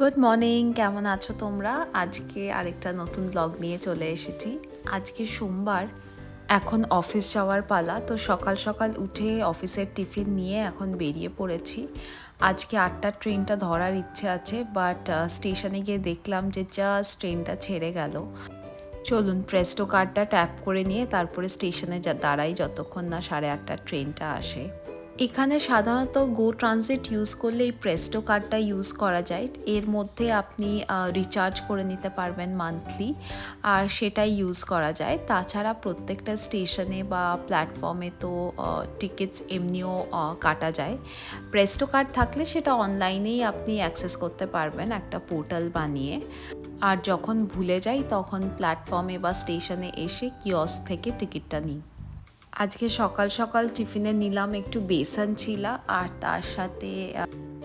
Good morning কেমন আছো তোমরা? আজকে আরেকটা নতুন ব্লগ নিয়ে চলে এসেছি। আজকে সোমবার, এখন অফিস যাওয়ার পালা, তো সকাল সকাল উঠে অফিসের টিফিন নিয়ে এখন বেরিয়ে পড়েছি। আজকে আটটার ট্রেনটা ধরার ইচ্ছে আছে বাট স্টেশনে গিয়ে দেখলাম যে জাস্ট ট্রেনটা ছেড়ে গেল। চলুন প্রেস্টো কার্ডটা ট্যাপ করে নিয়ে তারপরে স্টেশনে যা দাঁড়াই যতক্ষণ না সাড়ে আটটার ট্রেনটা আসে। এখানে সাধারণত গো ট্রানজিট ইউজ করলে এই প্রেস্টো কার্ডটা ইউজ করা যায়। এর মধ্যে আপনি রিচার্জ করে নিতে পারবেন মান্থলি আর সেটাই ইউজ করা যায়। তাছাড়া প্রত্যেকটা স্টেশনে বা প্ল্যাটফর্মে তো টিকিটস এমনিও কাটা যায়। প্রেস্টো কার্ড থাকলে সেটা অনলাইনেই আপনি অ্যাক্সেস করতে পারবেন একটা পোর্টাল বানিয়ে। আর যখন ভুলে যাই তখন প্ল্যাটফর্মে বা স্টেশনে এসে কিয়স থেকে টিকিটটা নিই। আজকে সকাল সকাল টিফিনে নিলাম একটু বেসন ছিলা আর তার সাথে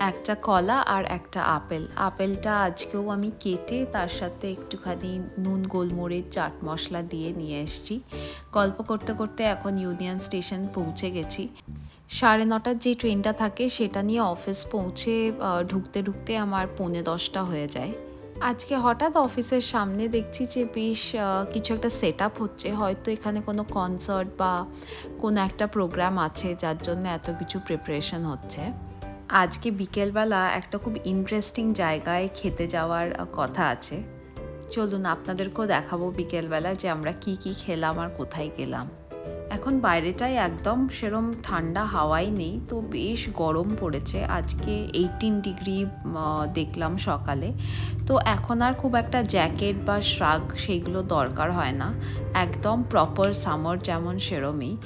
একটা কলা আর একটা আপেল। আপেলটা আজকেও আমি কেটে তার সাথে একটুখানি নুন, গোলমরিচ, চাট মশলা দিয়ে নিয়ে এসেছি। গল্প করতে করতে এখন ইউনিয়ন স্টেশন পৌঁছে গেছি। সাড়ে নটার যে ট্রেনটা থাকে সেটা নিয়ে অফিস পৌঁছে ঢুকতে ঢুকতে আমার পৌনে দশটা হয়ে যায়। আজকে হঠাৎ অফিসের সামনে দেখছি যে বেশ কিছু একটা সেট আপ হচ্ছে। হয়তো এখানে কোনো কনসার্ট বা কোনো একটা প্রোগ্রাম আছে যার জন্য এত কিছু প্রিপারেশন হচ্ছে। আজকে বিকেলবেলা একটা খুব ইন্টারেস্টিং জায়গায় খেতে যাওয়ার কথা আছে। চলুন আপনাদেরকেও দেখাবো বিকেলবেলা যে আমরা কি কি খেলাম আর কোথায় গেলাম। এখন বাইরেটাই একদম সেরম ঠান্ডা হাওয়াই নেই, তো বেশ গরম পড়েছে। আজকে এইটিন ডিগ্রি দেখলাম সকালে। তো এখন আর খুব একটা জ্যাকেট বা শ্রাগ সেইগুলো দরকার হয় না। একদম প্রপার সামার যেমন সেরমই।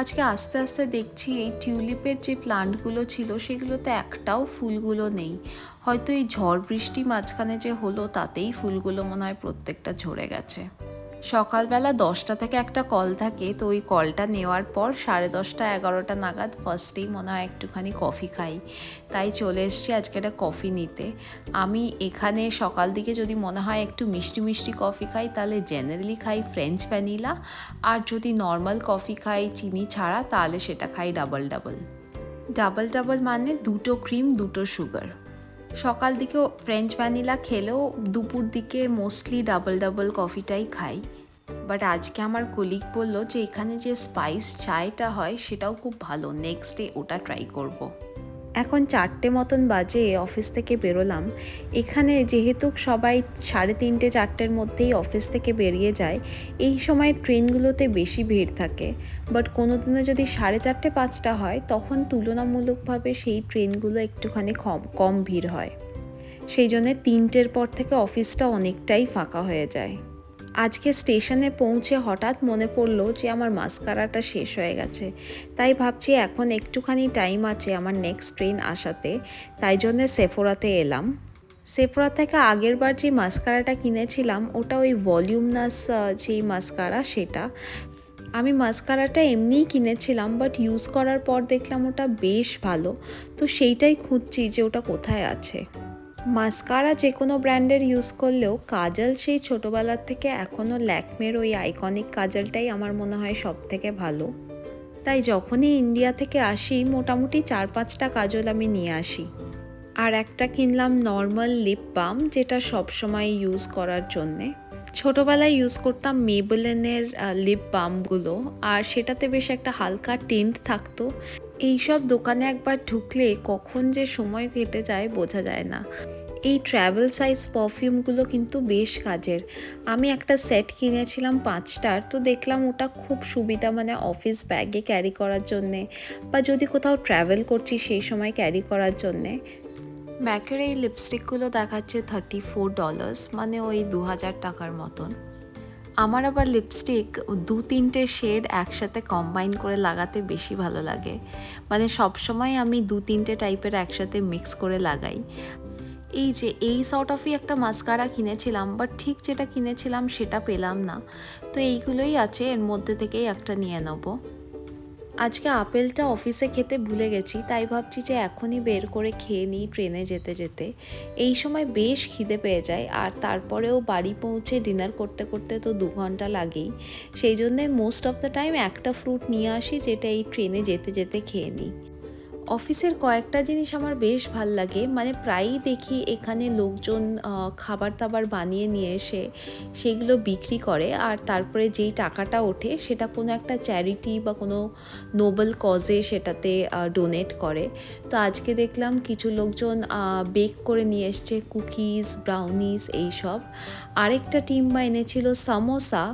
আজকে আস্তে আস্তে দেখছি এই টিউলিপের যে প্লান্টগুলো ছিল, সেগুলোতে একটাও ফুলগুলো নেই। হয়তো এই ঝড় বৃষ্টি মাঝখানে যে হলো, তাতেই ফুলগুলো মনে হয় প্রত্যেকটা ঝরে গেছে। সকালবেলা দশটা থেকে একটা কল থাকে, তো ওই কলটা নেওয়ার পর সাড়ে দশটা এগারোটা নাগাদ ফার্স্টেই মনে হয় একটুখানি কফি খাই। তাই চলে এসেছি আজকে একটা কফি নিতে। আমি এখানে সকাল দিকে যদি মনে হয় একটু মিষ্টি মিষ্টি কফি খাই, তাহলে জেনারেলি খাই ফ্রেঞ্চ ভ্যানিলা আর যদি নর্মাল কফি খাই চিনি ছাড়া, তাহলে সেটা খাই ডাবল ডাবল ডাবল ডাবল মানে দুটো ক্রিম দুটো সুগার সকাল দিকেও ফ্রেঞ্চ ভ্যানিলা খেলেও দুপুর দিকে মোস্টলি ডাবল ডাবল কফিটাই খাই বাট আজকে আমার কলিগ বলল যে এখানে যে স্পাইস চায়টা হয় সেটাও খুব ভালো নেক্সট ডে ওটা ট্রাই করব। এখন চারটে মতন বাজে অফিস থেকে বেরোলাম। এখানে যেহেতু সবাই সাড়ে তিনটে, চারটের মধ্যেই অফিস থেকে বেরিয়ে যায়, এই সময় ট্রেনগুলোতে বেশি ভিড় থাকে। বাট কোনো দিনও যদি সাড়ে চারটে, পাঁচটা হয়, তখন তুলনামূলকভাবে সেই ট্রেনগুলো একটুখানি কম কম ভিড় হয়। সেই জন্য তিনটের পর থেকে অফিসটা অনেকটাই ফাঁকা হয়ে যায়। আজকে স্টেশনে পৌঁছে হঠাৎ মনে পড়ল যে আমার মাস্কারাটা শেষ হয়ে গেছে। তাই ভাবছি এখন একটুখানি টাইম আছে আমার নেক্সট ট্রেন আসাতে। তাই জন্যে সেফোরাতে এলাম। সেফোরা থেকে আগের বার যে মাস্কারাটা কিনেছিলাম, ওটা ওই ভলিউমনাস যে মাস্কারা সেটা। আমি মাস্কারাটা এমনিই কিনেছিলাম বাট ইউজ করার পর দেখলাম ওটা বেশ ভালো। তো সেইটাই খুঁজছি যে ওটা কোথায় আছে। মাস্কারা যে কোনো ব্র্যান্ডের ইউজ করলেও কাজল সেই ছোটোবেলার থেকে এখনও ল্যাকমের ওই আইকনিক কাজলটাই আমার মনে হয় সব থেকে ভালো। তাই যখনই ইন্ডিয়া থেকে আসি, মোটামুটি চার পাঁচটা কাজল আমি নিয়ে আসি। আর একটা কিনলাম নর্মাল লিপ বাম যেটা সব সময় ইউজ করার জন্যে। ছোটোবেলায় ইউজ করতাম মেবলেনের লিপ বামগুলো আর সেটাতে বেশ একটা হালকা টিন্ট থাকতো। এইসব দোকানে একবার ঢুকলে কখন যে সময় কেটে যায় বোঝা যায় না। এই ট্র্যাভেল সাইজ পারফিউমগুলো কিন্তু বেশ কাজের। আমি একটা সেট কিনেছিলাম পাঁচটার, তো দেখলাম ওটা খুব সুবিধা মানে অফিস ব্যাগে ক্যারি করার জন্যে বা যদি কোথাও ট্র্যাভেল করছি সেই সময় ক্যারি করার জন্যে। ম্যাকের এই লিপস্টিকগুলো দেখাচ্ছে থার্টি ফোর ডলার্স মানে ওই দু হাজার টাকার মতন। আমার আবার লিপস্টিক দু তিনটে শেড একসাথে কম্বাইন করে লাগাতে বেশি ভালো লাগে। মানে সবসময় আমি দু তিনটে টাইপের একসাথে মিক্স করে লাগাই। এই যে, এই সর্ট অফই একটা মাস্কারা কিনেছিলাম বাট ঠিক যেটা কিনেছিলাম সেটা পেলাম না। তো এইগুলোই আছে, এর মধ্যে থেকেই একটা নিয়ে নেব। আজকে আপেলটা অফিসে খেতে ভুলে গেছি, তাই ভাবছি যে এখনই বের করে খেয়ে নিই ট্রেনে যেতে যেতে। এই সময় বেশ খিদে পেয়ে যায়, আর তারপরেও বাড়ি পৌঁছে ডিনার করতে করতে তো দু ঘণ্টা লাগেই। সেই জন্যে মোস্ট অফ দ্য টাইম একটা ফ্রুট নিয়ে আসি, যেটা এই ট্রেনে যেতে যেতে খেয়ে নিই। অফিসের কয়েকটা জিনিস আমার বেশ ভালো লাগে। মানে প্রায়ই দেখি এখানে লোকজন খাবার দাবার বানিয়ে নিয়ে এসে সেগুলো বিক্রি করে আর তারপরে যেই টাকাটা ওঠে সেটা কোনো একটা চ্যারিটি বা কোনো নোবেল কজে সেটাতে ডোনেট করে। তো আজকে দেখলাম কিছু লোকজন বেক করে নিয়ে এসছে কুকিজ ব্রাউনিস এইসব। আরেকটা টিম বা এনেছিল সামোসা,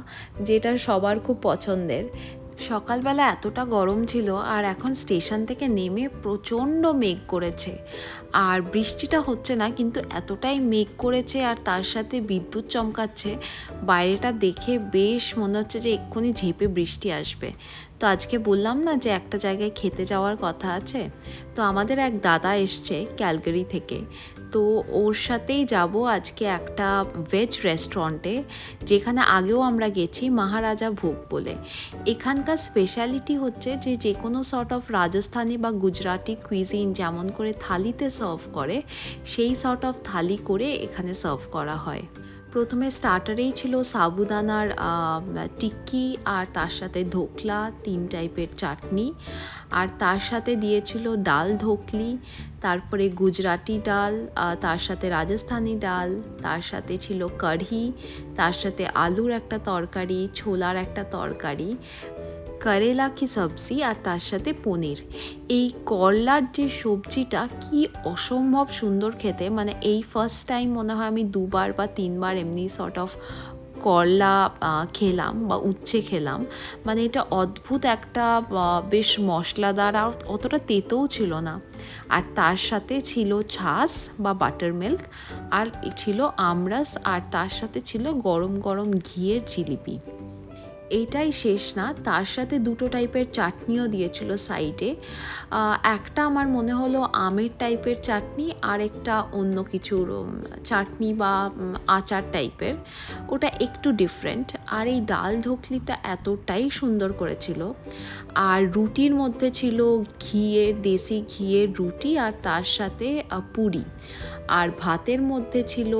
যেটা সবার খুব পছন্দের। সকালবেলা এতটা গরম ছিল আর এখন স্টেশন থেকে নেমে প্রচণ্ড মেঘ করেছে। আর বৃষ্টিটা হচ্ছে না, কিন্তু এতটাই মেঘ করেছে আর তার সাথে বিদ্যুৎ চমকাচ্ছে, বাইরেটা দেখে বেশ মনে হচ্ছে যে এক্ষুনি ঝেপে বৃষ্টি আসবে। তো আজকে বললাম না যে একটা জায়গায় খেতে যাওয়ার কথা আছে? তো আমাদের এক দাদা এসছে ক্যালগারি থেকে। তো ওর সাথেই যাব আজকে একটা ভেজ রেস্টুরেন্টে যেখানে আগেও আমরা গেছি মহারাজা ভোগ বলে। এখানকার স্পেশালিটি হচ্ছে যে যে কোনো সর্ট অফ রাজস্থানি বা গুজরাটি কুইজিন যেমন করে থালিতে সার্ভ করে, সেই সর্ট অফ থালি করে এখানে সার্ভ করা হয়। প্রথমে স্টার্টারেই ছিল সাবুদানার টিক্কি আর তার সাথে ধোকলা, তিন টাইপের চাটনি। আর তার সাথে দিয়েছিল ডাল ধোকলি, তারপরে গুজরাটি ডাল তার সাথে রাজস্থানি ডাল, তার সাথে ছিল কড়ি তার সাথে আলুর একটা তরকারি, ছোলার একটা তরকারি। করেলা কি সবজি আর তার সাথে পনির? এই করলার যে সবজিটা কি অসম্ভব সুন্দর খেতে। মানে এই ফার্স্ট টাইম মনে হয় আমি দুবার বা তিনবার এমনি সর্ট অফ করলা খেলাম বা উচ্ছে খেলাম। মানে এটা অদ্ভুত একটা বেশ মশলাদার আর অতটা তেতেও ছিল না। আর তার সাথে ছিল ছাস বা বাটার মিল্ক আর ছিল আমরাস আর তার সাথে ছিল গরম গরম ঘিয়ের জিলিপি। এইটাই শেষ না। তার সাথে দুটো টাইপের চাটনিও দিয়েছিল সাইডে একটা আমার মনে হলো আমের টাইপের চাটনি, আর একটা অন্য কিছুর চাটনি বা আচার টাইপের। ওটা একটু ডিফারেন্ট আর এই ডাল ঢোকলিটা এতটাই সুন্দর করেছিল। আর রুটির মধ্যে ছিল ঘিয়ের, দেশি ঘিয়ের রুটি, আর তার সাথে পুরি। আর ভাতের মধ্যে ছিল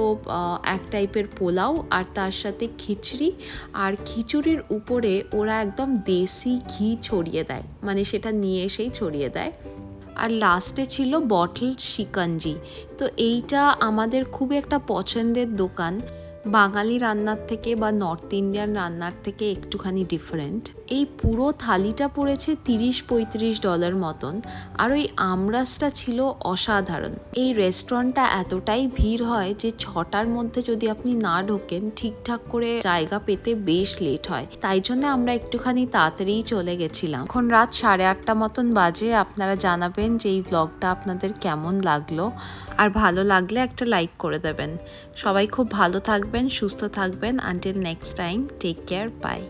এক টাইপের পোলাও আর তার সাথে খিচড়ি। আর খিচুড়ির উপরে ওরা একদম দেশি ঘি ছড়িয়ে দেয় মানে সেটা নিয়ে এসেই ছড়িয়ে দেয়। আর লাস্টে ছিল বটল শিকঞ্জি। তো এইটা আমাদের খুবই একটা পছন্দের দোকান। বাঙালি রান্নার থেকে বা নর্থ ইন্ডিয়ান রান্নার থেকে একটুখানি ডিফারেন্ট এই পুরো থালিটা পড়েছে তিরিশ পঁয়ত্রিশ ডলার মতন। আর ওই আমরাসটা ছিল অসাধারণ। এই রেস্টুরেন্টটা এতটাই ভিড় হয় যে ছটার মধ্যে যদি আপনি না ঢোকেন, ঠিকঠাক করে জায়গা পেতে বেশ লেট হয়। তাই জন্য আমরা একটুখানি তাড়াতাড়ি চলে গেছিলাম। এখন রাত সাড়ে আটটা মতন বাজে। আপনারা জানাবেন যে এই ব্লগটা আপনাদের কেমন লাগল। আর ভালো লাগলে একটা লাইক করে দেবেন। সবাই খুব ভালো থাকবেন সুস্থ থাকবেন। Until next time take care bye